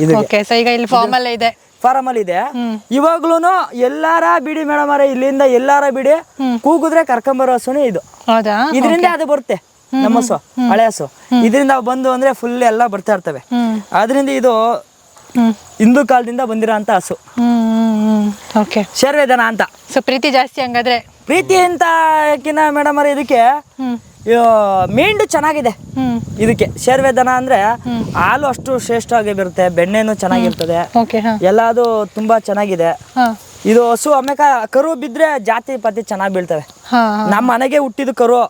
ಇದು ಇದೆ. ಫಾರಂ ಅಲ್ಲಿ ಇದೆ ಇವಾಗ್ಲೂನು ಎಲ್ಲಾರ ಬಿಡಿ ಮೇಡಮ್ ಅವರೇ ಇಲ್ಲಿಂದ ಎಲ್ಲಾರ ಬಿಡಿ ಕೂಗಿದ್ರೆ ಕರ್ಕೊಂಬರೋ ಹಸುನೇ ಇದು. ಇದರಿಂದ ಅದು ಬರುತ್ತೆ ನಮ್ಮ ಹಸು ಹಳೆ ಹಸು. ಇದರಿಂದ ಬಂದು ಅಂದ್ರೆ ಫುಲ್ ಎಲ್ಲ ಬರ್ತಾ ಇರ್ತವೆ. ಆದ್ರಿಂದ ಅದರಿಂದ ಇದು ಹಿಂದೂ ಕಾಲದಿಂದ ಬಂದಿರೋ ಅಂತ ಹಸು. ಶರ್ವೇದನ ಅಂತ. ಸೊ ಪ್ರೀತಿ ಜಾಸ್ತಿ ಹಂಗಾದ್ರೆ. ಪ್ರೀತಿ ಅಂತ ಮೇಡಮ್ ಅರೆ ಇದಕ್ಕೆ ಮೇಂಡು ಚೆನ್ನಾಗಿದೆ. ಇದಕ್ಕೆ ಶೇರ್ವೇದನ ಅಂದ್ರೆ ಹಾಲು ಅಷ್ಟು ಶ್ರೇಷ್ಠವಾಗಿ ಬರುತ್ತೆ ಬೆಣ್ಣೆನು ಚೆನ್ನಾಗಿರ್ತದೆ. ಎಲ್ಲಾದು ತುಂಬಾ ಚೆನ್ನಾಗಿದೆ. ಇದು ಹಸು ಆಮೇಕ ಕರು ಬಿದ್ರೆ ಜಾತಿ ಪತಿ ಚೆನ್ನಾಗಿ ಬೀಳ್ತವೆ. ನಮ್ಮ ಮನೆಗೆ ಹುಟ್ಟಿದ ಕರು.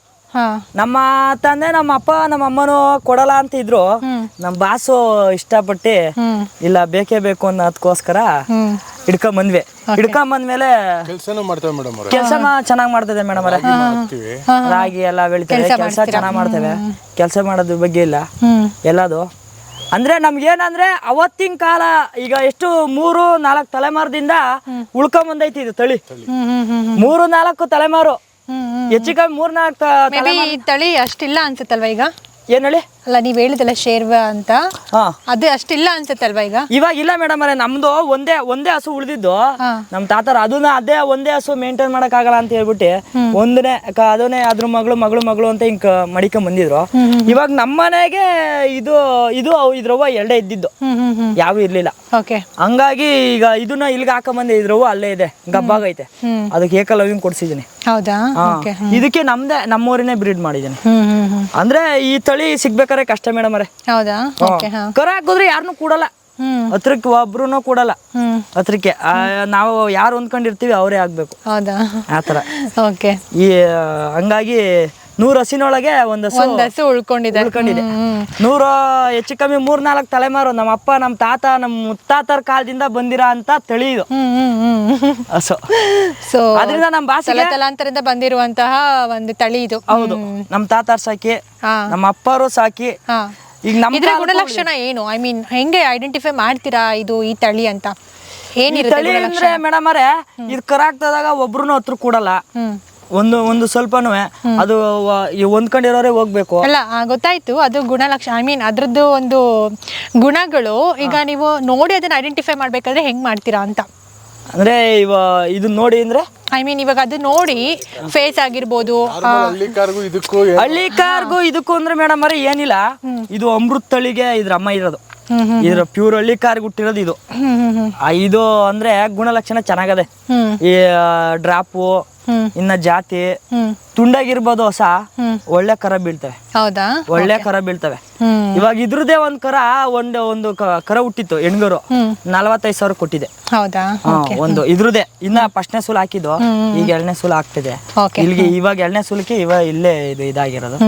ನಮ್ಮ ತಂದೆ ನಮ್ಮ ಅಪ್ಪ ನಮ್ಮ ಅಮ್ಮನು ಕೊಡಲ್ಲ ಅಂತ ಇದ್ರು ನಮ್ ಬಾಸು ಇಷ್ಟಪಟ್ಟಿ ಇಲ್ಲ ಬೇಕೇ ಬೇಕು ಅನ್ನೋದಕ್ಕೋಸ್ಕರ ಹ್ಮ್ ಹಿಡ್ಕೊಂಬಂದ್ಮೇಲೆ ಕೆಲಸ ಹಿಡ್ಕೊಂಡ್ ಬಂದ್ಮೇಲೆ ಕೆಲಸನೂ ಮಾಡ್ತೇವೆ ಮೇಡಮ್ ಅವ್ರೆ. ಕೆಲಸನ ಚೆನ್ನಾಗಿ ಮಾಡ್ತದೆ ಮೇಡಮ್ ಅವರೇ. ರಾಗಿ ಎಲ್ಲ ಬೆಳಿತಾರೆ. ಕೆಲಸ ಚೆನ್ನಾಗಿ ಮಾಡ್ತೇವೆ. ಕೆಲಸ ಮಾಡೋದ್ರ ಬಗ್ಗೆ ಇಲ್ಲ. ಎಲ್ಲದು. ಅಂದ್ರೆ ನಮ್ಗೇನಂದ್ರೆ ಅವತ್ತಿನ ಕಾಲ ಈಗ ಎಷ್ಟು ಮೂರು ನಾಲ್ಕು ತಲೆಮಾರದಿಂದ ಉಳ್ಕೊಂಬಂದೈತಿ ಇದು ತಳಿ. ಮೂರು ನಾಲ್ಕು ತಲೆಮಾರು. ಹೆಚ್ಚಿಗೆ ಮೂರ್ನಾಲ್ಕು ಹೆಚ್ಚು ಕಮ್ಮಿ ಮೂರ್ ನಾಲ್ಕು ತಳಿ ಅಷ್ಟಿಲ್ಲ ಅನ್ಸುತ್ತಲ್ವಾ ಈಗ? ಏನ್ ಹೇಳಿ? ಅಲ್ಲ ನೀವ್ ಹೇಳಿದಲ್ಲ ಶೇರ್ವ ಅಂತ? ಹಾ. ಅದು ಅಷ್ಟಿಲ್ಲ ಅನ್ಸುತ್ತಲ್ವಾ ಈಗ? ಇವಾಗ ಇಲ್ಲ ಮೇಡಮ್ ಅರೆ ನಮ್ದು ಒಂದೇ ಒಂದೇ ಹಸು ಉಳಿದಿದ್ದು. ಹಾ. ನಮ್ ತಾತರ ಅದನ್ನ ಅದೇ ಒಂದೇ ಹಸು ಮೇಂಟೈನ್ ಮಾಡಕ್ ಆಗಲ್ಲ ಅಂತ ಹೇಳ್ಬಿಟ್ಟು ಒಂದನೇ ಕ- ಅದನ್ನೇ ಅದ್ರ ಮಗಳು ಮಗಳು ಮಗಳು ಅಂತ ಹಿಂಗ್ ಮಡಿಕೊಂಡ್ ಬಂದಿದ್ರು. ಇವಾಗ ನಮ್ಮನೆಗೆ ಇದು ಇದು ಅವು ಇದ್ರವ ಎರಡೇ ಇದ್ದಿದ್ದು. ಹ್ಮ್ ಹ್ಮ್ ಹ್ಮ್. ಯಾವು ಇರ್ಲಿಲ್ಲ. ಓಕೆ. ಹಂಗಾಗಿ ಈಗ ಇದನ್ನ ಇಲ್ಲಿಗೆ ಹಾಕೊಂಬಂದೆ ಇದ್ರವ್ವ ಅಲ್ಲೇ ಇದೆ ಗಬ್ಬಾಗೈತೆ ಹ್ಮ್. ಅದಕ್ಕೆ ಏಕಲವ್ಯಂಗ್ ಕೊಡ್ಸಿದೀನಿ ಹೌದಾ? ಹಾ. ಓಕೆ ಇದಕ್ಕೆ ನಮ್ದೇ ನಮ್ಮೂರಿನೇ ಬ್ರೀಡ್ ಮಾಡಿದೀನಿ ಹ್ಮ್ ಹ್ಮ್ ಹ್ಮ್. ಅಂದ್ರೆ ಈ ತಳಿ ಸಿಗ್ಬೇಕಾರೆ ಕಷ್ಟ ಮೇಡಮ್ ಅರೆ ಹೌದಾ? ಓಕೆ ಹಾ. ಕರ ಹಾಕಿದ್ರೆ ಯಾರನ್ನೂ ಕೂಡಲ್ಲ. ಹ್ಮ್. ಹತ್ರಕ್ಕೆ ಒಬ್ರು ಕೂಡಲ್ಲ. ಹ್ಮ್. ಹತ್ರಕ್ಕೆ ಆ, ನಾವು ಯಾರು ಹೊಂದ್ಕೊಂಡಿರ್ತೀವಿ ಅವರೇ ಆಗ್ಬೇಕು. ಹೌದಾ? ಆತರ ಓಕೆ. ಈ ಹಂಗಾಗಿ ನೂರು ಹಸಿನೊಳಗೆ ಒಂದು ಹಸು ಒಂದ್ ಹಸು ಉಳ್ಕೊಂಡಿದೆ. ಉಳ್ಕೊಂಡಿದೆ. ನೂರು ಹೆಚ್ಚು ಕಮ್ಮಿ ಮೂರ್ ನಾಲ್ಕು ತಲೆಮಾರು ನಮ್ಮ ಅಪ್ಪ ನಮ್ಮ ತಾತ ನಮ್ಮ ಮುತ್ತಾತರ ಕಾಲದಿಂದ ಬಂದಿರೋ ಅಂತ ತಳಿ ಇದು ಹಸು. ಸೊ ಅದರಿಂದ ನಮ್ಮ ಭಾಷೆ ತಲೆ ತಲಾಂತರದಿಂದ ಬಂದಿರುವಂತಹ ಒಂದು ತಳಿ ಇದು. ಹೌದು. ನಮ್ಮ ತಾತಾರ್ ಸಾಕಿ ನಮ್ಮ ಅಪ್ಪರು ಸಾಕಿ ಈಗ ನಮ್ಮ ಇದರ ಗುಣಲಕ್ಷಣ ಏನು? ಐ ಮೀನ್ ಹೆಂಗೆ ಐಡೆಂಟಿಫೈ ಮಾಡ್ತೀರಾ ಇದು ಈ ತಳಿ ಅಂತ? ಏನಿರುತ್ತೆ ತಳಿ ಅಂದ್ರೆ ಮೇಡಮ್ ಅರೇ ಇದು ಕರಾಗ್ತದಾಗ ಒಬ್ರು ಹತ್ರ ಕೂಡಲ್ಲ ಒಂದು ಒಂದು ಸ್ವಲ್ಪನೂ ಅದು ಹೊಂದ್ಕೊಂಡಿರೋರೇ ಹೋಗ್ಬೇಕು. ಅಲ್ಲ ಆ, ಗೊತ್ತಾಯ್ತು. ಅದು ಗುಣಲಕ್ಷ ಐ ಮೀನ್ ಅದ್ರದ್ದು ಒಂದು ಗುಣಗಳು ಈಗ ನೀವು ನೋಡಿ ಅದನ್ನ ಐಡೆಂಟಿಫೈ ಮಾಡ್ಬೇಕಾದ್ರೆ ಹೆಂಗ್ ಮಾಡ್ತೀರಾ ಅಂತ. ಅಂದ್ರೆ ಇವ ಇದನ್ನ ನೋಡಿ ಅಂದ್ರೆ? ಐ ಮೀನ್ ಇವಾಗ ಅದು ನೋಡಿ ಫೇಸ್ ಆಗಿರ್ಬೋದು ಹಳ್ಳಿಕಾರ್ಗೂ ಇದಕ್ಕೂ ಏನ್- ಹಳ್ಳಿ ಕಾರ್ಗೂ ಇದಕ್ಕೂ ಅಂದ್ರೆ ಮೇಡಮ್ ಅರೆ ಏನಿಲ್ಲ. ಇದು ಅಮೃತ್ ತಳಿಗೆ ಇದ್ರ ಅಮ್ಮ ಇರೋದು. ಇದ್ರ ಪ್ಯೂರ್ ಹಳ್ಳಿ ಕಾರ್ಗೆ ಹುಟ್ಟಿರೋದು ಇದು. ಹ್ಮ್ ಹ್ಮ್ ಹ್ಮ್. ಆ, ಇದು ಅಂದ್ರೆ ಗುಣಲಕ್ಷಣ ಚೆನ್ನಾಗದೆ. ಹ್ಮ್. ಈ ಡ್ರಾಪು ಇನ್ನ ಜಾತಿ ತುಂಡಾಗಿರ್ಬೋದು ಹೊಸ. ಒಳ್ಳೆ ಕರ ಬೀಳ್ತವೆ. ಹೌದಾ? ಒಳ್ಳೆ ಕರ ಬೀಳ್ತವೆ. ಇವಾಗ ಇದ್ರದೇ ಒಂದ್ ಕರ ಒಂದ್ ಒಂದು ಕರ ಹುಟ್ಟಿತ್ತು ಹೆಣ್ಗರು. ನಲವತ್ತೈದು ಸಾವಿರ ಕೊಟ್ಟಿದೆ. ಹೌದಾ? ಒಂದು. ಇದ್ರದೇ ಇನ್ನ ಫಸ್ಟ್ನೇ ಸುಲ ಹಾಕಿದ್ದು. ಈಗ ಎರಡನೇ ಸೂಲ್ ಆಗ್ತಿದೆ. ಓಕೆ ಇಲ್ಲಿಗೆ ಇವಾಗ ಎರಡನೇ ಸುಲಕ್ಕೆ ಇವಾಗ ಇಲ್ಲೇ ಇದು ಇದಾಗಿರೋದು.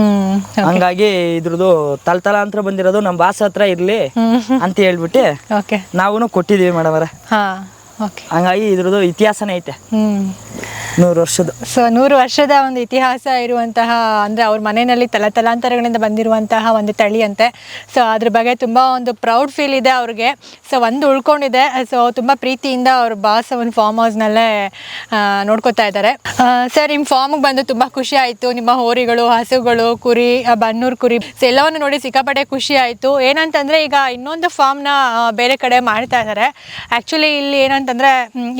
ಹಂಗಾಗಿ ಇದ್ರದ್ದು ಅಂತ ಬಂದಿರೋದು ನಮ್ ಬಾಸ್ ಹತ್ರ ಇರ್ಲಿ ಅಂತ ಹೇಳ್ಬಿಟ್ಟು ನಾವು ಕೊಟ್ಟಿದೀವಿ ಮೇಡಮ್ ಹಂಗಾಗಿ ಇದ್ರದ್ದು ಇತಿಹಾಸನೇ ಐತೆ. ನೂರು ವರ್ಷದ ಸೊ ನೂರು ವರ್ಷದ ಒಂದು ಇತಿಹಾಸ ಇರುವಂತಹ, ಅಂದರೆ ಅವ್ರ ಮನೆಯಲ್ಲಿ ತಲತಲಾಂತರಗಳಿಂದ ಬಂದಿರುವಂತಹ ಒಂದು ತಳಿ ಅಂತೆ ಸೊ ಅದ್ರ ಬಗ್ಗೆ ತುಂಬ ಒಂದು ಪ್ರೌಡ್ ಫೀಲ್ ಇದೆ ಅವ್ರಿಗೆ. ಸೊ ಒಂದು ಉಳ್ಕೊಂಡಿದೆ. ಸೊ ತುಂಬ ಪ್ರೀತಿಯಿಂದ ಅವ್ರ ಬಾಸ್ ಒಂದು ಫಾರ್ಮ್ ಹೌಸ್ನಲ್ಲೇ ನೋಡ್ಕೋತಾ ಇದ್ದಾರೆ. ಸರ್ ನಿಮ್ಮ ಫಾರ್ಮಿಗೆ ಬಂದು ತುಂಬ ಖುಷಿ ಆಯಿತು. ನಿಮ್ಮ ಹೋರಿಗಳು, ಹಸುಗಳು, ಕುರಿ ಬನ್ನೂರು ಕುರಿ, ಸೊ ಎಲ್ಲವನ್ನು ನೋಡಿ ಸಿಕ್ಕಾಪಟ್ಟೆ ಖುಷಿ ಆಯಿತು. ಏನಂತಂದರೆ ಈಗ ಇನ್ನೊಂದು ಫಾರ್ಮ್ನ ಬೇರೆ ಕಡೆ ಮಾಡ್ತಾ ಇದ್ದಾರೆ. ಆ್ಯಕ್ಚುಲಿ ಇಲ್ಲಿ ಏನಂತಂದರೆ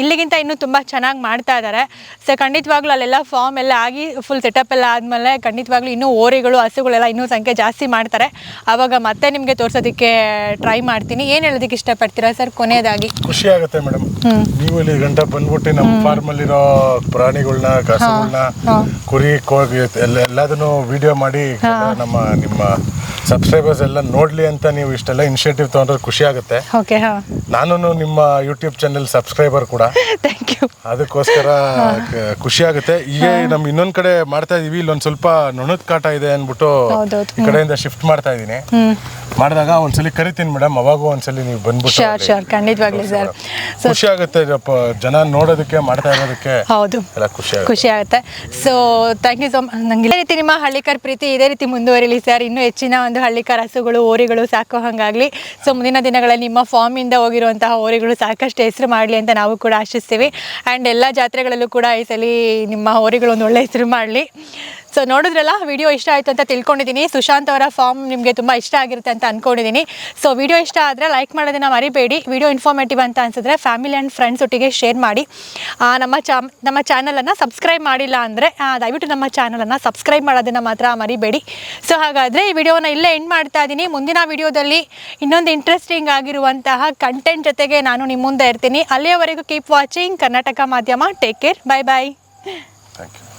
ಇಲ್ಲಿಗಿಂತ ಇನ್ನೂ ತುಂಬ ಚೆನ್ನಾಗಿ ಮಾಡ್ತಾ ಇದ್ದಾರೆ. ಸೊ ಖಂಡಿತವಾಗ್ಲೂ ಅಲ್ಲೆಲ್ಲ ಫಾರ್ಮ್ ಎಲ್ಲ ಆಗಿ ಫುಲ್ ಸೆಟಪ್ ಎಲ್ಲ ಆದಮೇಲೆ ಖಂಡಿತವಾಗ್ಲೂ ಇನ್ನೂ ಓರಿಗಳು ಹಸುಗಳೆಲ್ಲ ಇನ್ನೂ ಸಂಖ್ಯೆ ಜಾಸ್ತಿ ಮಾಡ್ತಾರೆ. ಆವಾಗ ಮತ್ತೆ ನಿಮಗೆ ತೋರಿಸೋದಕ್ಕೆ ಟ್ರೈ ಮಾಡ್ತೀನಿ. ಏನು ಹೇಳೋದಕ್ಕೆ ಇಷ್ಟಪಡ್ತೀರಾ ಸರ್ ಕೊನೆಯದಾಗಿ? ಖುಷಿ ಆಗುತ್ತೆ ಮೇಡಮ್ ನೀವು ಇಲ್ಲಿ ಗಂಟೆ ಬಂದ್ಬಿಟ್ಟು ನಮ್ಮ ಫಾರ್ಮ್ ಅಲ್ಲಿರೋ ಪ್ರಾಣಿಗಳನ್ನ ಕಸಗಳನ್ನ ಕುರಿ ಕೋಗಿ ಎಲ್ಲ ಎಲ್ಲದನ್ನು ವಿಡಿಯೋ ಮಾಡಿ ನಮ್ಮ ನಿಮ್ಮ ಸಬ್ಸ್ಕ್ರೈಬರ್ಸ್ ಎಲ್ಲ ನೋಡ್ಲಿ ಅಂತ ನೀವು ಇಷ್ಟೆಲ್ಲ ಇನಿಷಿಯೇಟಿವ್ ತಗೊಂಡ್ರೆ ಖುಷಿ ಆಗುತ್ತೆ. ಓಕೆ ಹಾಂ. ನಾನು ನಿಮ್ಮ ಯೂಟ್ಯೂಬ್ ಚಾನೆಲ್ ಸಬ್ಸ್ಕ್ರೈಬರ್ ಕೂಡ. ಥ್ಯಾಂಕ್ ಯು ಅದಕ್ಕೋಸ್ಕರ ಖುಷಿ ಆಗುತ್ತೆ. ಈಗ ನಮ್ ಇನ್ನೊಂದ್ ಕಡೆ ಮಾಡ್ತಾ ಇದೀವಿ. ಇಲ್ಲೊಂದ್ ಸ್ವಲ್ಪ ನೊಣದ ಕಾಟ ಇದೆ ಅನ್ಬಿಟ್ಟು ಈ ಕಡೆಯಿಂದ ಶಿಫ್ಟ್ ಮಾಡ್ತಾ ಇದೀನಿ. ಮಾಡಿದಾಗ ಒಂದ್ಸಲಿ ಕರಿತೀನಿ ಮೇಡಮ್. ಅವಾಗೂ ಒಂದ್ಸಲಿ ನೀವು ಬಂದ್ಬಿಟ್ಟು ಶೋರ್ ಅಲ್ಲಿ ಶೋರ್ ಖಂಡಿತವಾಗ್ಲಿ ಸರ್ ಖುಷಿ ಆಗುತ್ತೆ. ಜನ ನೋಡೋದಕ್ಕೆ ಮಾಡ್ತಾ ಇರೋದಕ್ಕೆ ಹೌದು. ಎಲ್ಲ ಖುಷಿ ಆಗುತ್ತೆ. ಖುಷಿ ಆಗುತ್ತೆ. So thank you so much ನಂಗೆ ಇದೇ ರೀತಿ ನಿಮ್ಮ ಹಳ್ಳಿಕರ್ ಪ್ರೀತಿ ಇದೇ ರೀತಿ ಮುಂದುವರಿಲಿ ಸರ್. ಇನ್ನೂ ಹೆಚ್ಚಿನ ಒಂದು ಹಳ್ಳಿಕರ್ ಹಸುಗಳು ಓರಿಗಳು ಸಾಕೋ ಹಂಗಾಗ್ಲಿ. ಸೊ ಮುಂದಿನ ದಿನಗಳಲ್ಲಿ ನಿಮ್ಮ ಫಾರ್ಮಿಂದ ಹೋಗಿರುವಂತಹ ಹೋರಿಗಳು ಸಾಕಷ್ಟು ಹೆಸರು ಮಾಡಲಿ ಅಂತ ನಾವು ಕೂಡ ಆಶಿಸ್ತೀವಿ. ಆ್ಯಂಡ್ ಎಲ್ಲ ಜಾತ್ರೆಗಳಲ್ಲೂ ಕೂಡ ಈ ಸಲ ನಿಮ್ಮ ಹೋರಿಗಳು ಒಂದು ಒಳ್ಳೆ ಹೆಸರು ಮಾಡಲಿ. ಸೊ ನೋಡಿದ್ರಲ್ಲ ವಿಡಿಯೋ ಇಷ್ಟ ಆಯಿತು ಅಂತ ತಿಳ್ಕೊಂಡಿದ್ದೀನಿ ಸುಶಾಂತ್ ಅವರ ಫಾರ್ಮ್ ನಿಮಗೆ ತುಂಬ ಇಷ್ಟ ಆಗಿರುತ್ತೆ ಅಂತ ಅಂದ್ಕೊಂಡಿದ್ದೀನಿ ಸೊ ವಿಡಿಯೋ ಇಷ್ಟ ಆದರೆ ಲೈಕ್ ಮಾಡೋದನ್ನು ಮರಿಬೇಡಿ. ವಿಡಿಯೋ ಇನ್ಫಾರ್ಮೇಟಿವ್ ಅಂತ ಅನಿಸಿದ್ರೆ ಫ್ಯಾಮಿಲಿ ಆ್ಯಂಡ್ ಫ್ರೆಂಡ್ಸ್ ಒಟ್ಟಿಗೆ ಶೇರ್ ಮಾಡಿ. ನಮ್ಮ ಚಾ ನಮ್ಮ ಚಾನಲನ್ನು ಸಬ್ಸ್ಕ್ರೈಬ್ ಮಾಡಿಲ್ಲ ಅಂದರೆ ದಯವಿಟ್ಟು ನಮ್ಮ ಚಾನಲನ್ನು ಸಬ್ಸ್ಕ್ರೈಬ್ ಮಾಡೋದನ್ನು ಮಾತ್ರ ಮರಿಬೇಡಿ. ಸೊ ಹಾಗಾದರೆ ಈ ವಿಡಿಯೋನ ಇಲ್ಲೇ ಎಂಡ್ ಮಾಡ್ತಾ ಇದ್ದೀನಿ ಮುಂದಿನ ವಿಡಿಯೋದಲ್ಲಿ ಇನ್ನೊಂದು ಇಂಟ್ರೆಸ್ಟಿಂಗ್ ಆಗಿರುವಂತಹ ಕಂಟೆಂಟ್ ಜೊತೆಗೆ ನಾನು ನಿಮ್ಮ ಮುಂದೆ ಇರ್ತೀನಿ. ಅಲ್ಲಿಯವರೆಗೂ keep watching Karnataka Madhyama. Take care bye bye thank you